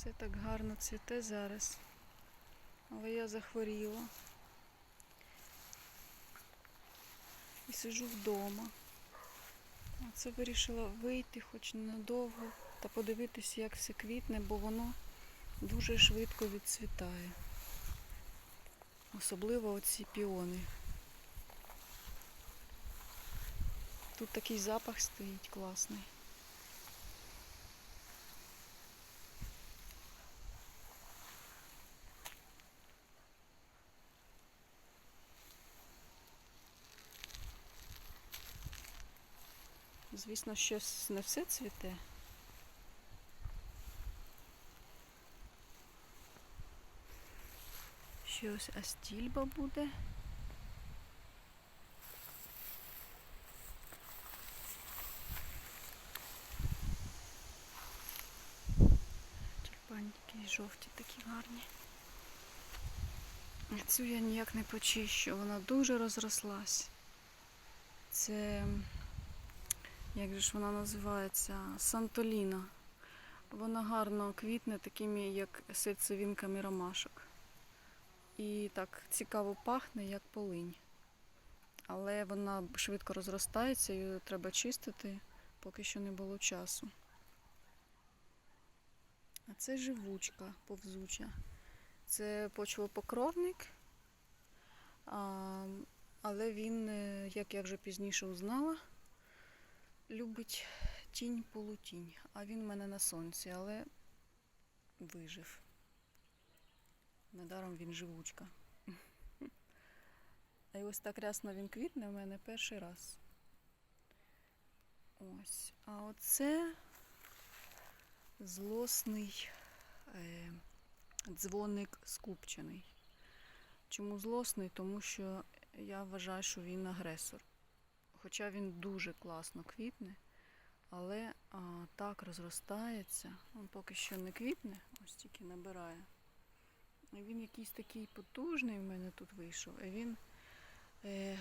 Все так гарно цвіте зараз. Але я захворіла. І сиджу вдома. А це вирішила вийти хоч ненадовго та подивитися, як все квітне, бо воно дуже швидко відцвітає. Особливо оці піони. Тут такий запах стоїть класний. Звісно, щось не все цвіте. Щось астільба буде. Тюльпанчики жовті такі гарні. Цю я ніяк не почищу, вона дуже розрослась. Це як же ж вона називається? Сантоліна. Вона гарно квітне такими, як серцевинками ромашок. І так цікаво пахне, як полинь. Але вона швидко розростається, її треба чистити, поки що не було часу. А це живучка повзуча. Це почвопокровник. Але він, е, як я вже пізніше узнала, любить тінь полутінь. А він в мене на сонці, але вижив. Недаром він живучка. А й ось так рясно він квітне в мене перший раз. Ось. А оце злосний е, дзвоник скупчений. Чому злосний? Тому що я вважаю, що він агресор. Хоча він дуже класно квітне, але а, так розростається. Він поки що не квітне, ось тільки набирає. Він якийсь такий потужний в мене тут вийшов. І він е,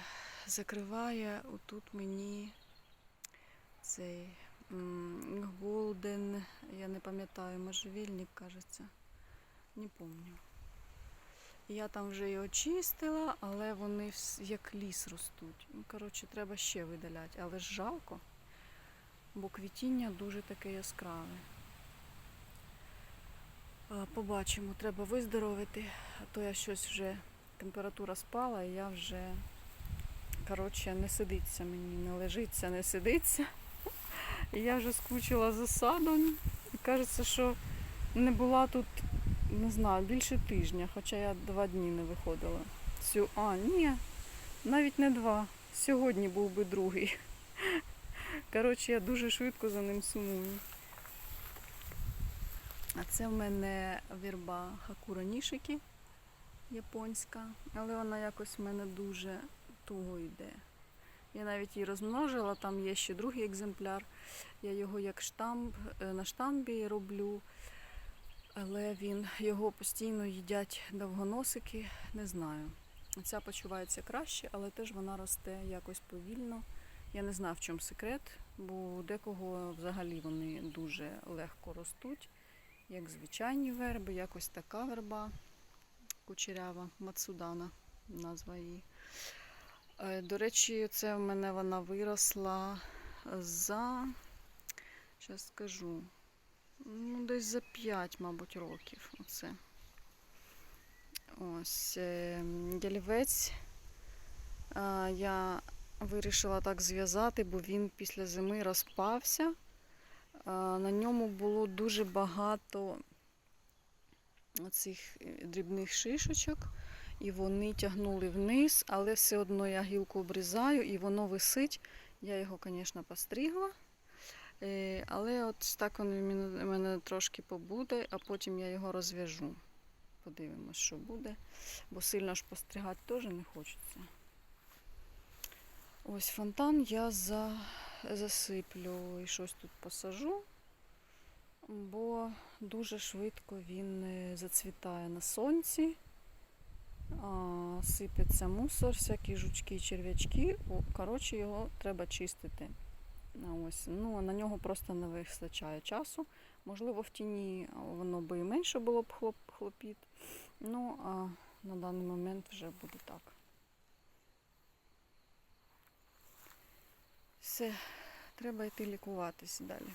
закриває отут мені цей голден, я не пам'ятаю, можжевільник, кажеться. Не пам'ятаю. Я там вже його чистила, але вони як ліс ростуть. Ну, коротше, треба ще видаляти. Але ж жалко, бо квітіння дуже таке яскраве. Побачимо, треба виздоровити, а то я щось вже температура спала, і я вже коротше, не сидиться мені, не лежиться, не сидиться. Я вже скучила за садом. І кажеться, що не була тут, не знаю, більше тижня, хоча я два дні не виходила. Сю... А, ні, навіть не два. Сьогодні був би другий. Коротше, я дуже швидко за ним сумую. А це в мене вірба Хакура Нішики японська, але вона якось в мене дуже туго йде. Я навіть її розмножила, там є ще другий екземпляр. Я його як штамп е, на штамбі роблю, але він його постійно їдять довгоносики, не знаю. Ця почувається краще, але теж вона росте якось повільно. Я не знаю, в чому секрет, бо декого взагалі вони дуже легко ростуть, як звичайні верби, якось така верба кучерява, Мацудана, назва її. Е, До речі, це в мене вона виросла за, зараз скажу, ну, десь за 5, мабуть, років. Оце. Ось е, ялівець. Я вирішила так зв'язати, бо він після зими розпався. На ньому було дуже багато оцих е, дрібних шишечок, і вони тягнули вниз, але все одно я гілку обрізаю і воно висить. Я його, звісно, постригла. Е, Але от так він в мене- трошки побуде, а потім я його розв'яжу. Подивимось, що буде. Бо сильно ж постригати теж не хочеться. Ось фонтан я за... засиплю і щось тут посажу, бо дуже швидко він е, зацвітає на сонці. А, сипеться мусор, всякі жучки, черв'ячки. Коротше, його треба чистити. На ось. Ну, на нього просто не вистачає часу. Можливо, в тіні воно би і менше було б хлоп, хлопіт. Ну, а на даний момент вже буде так. Все, треба йти лікуватись далі.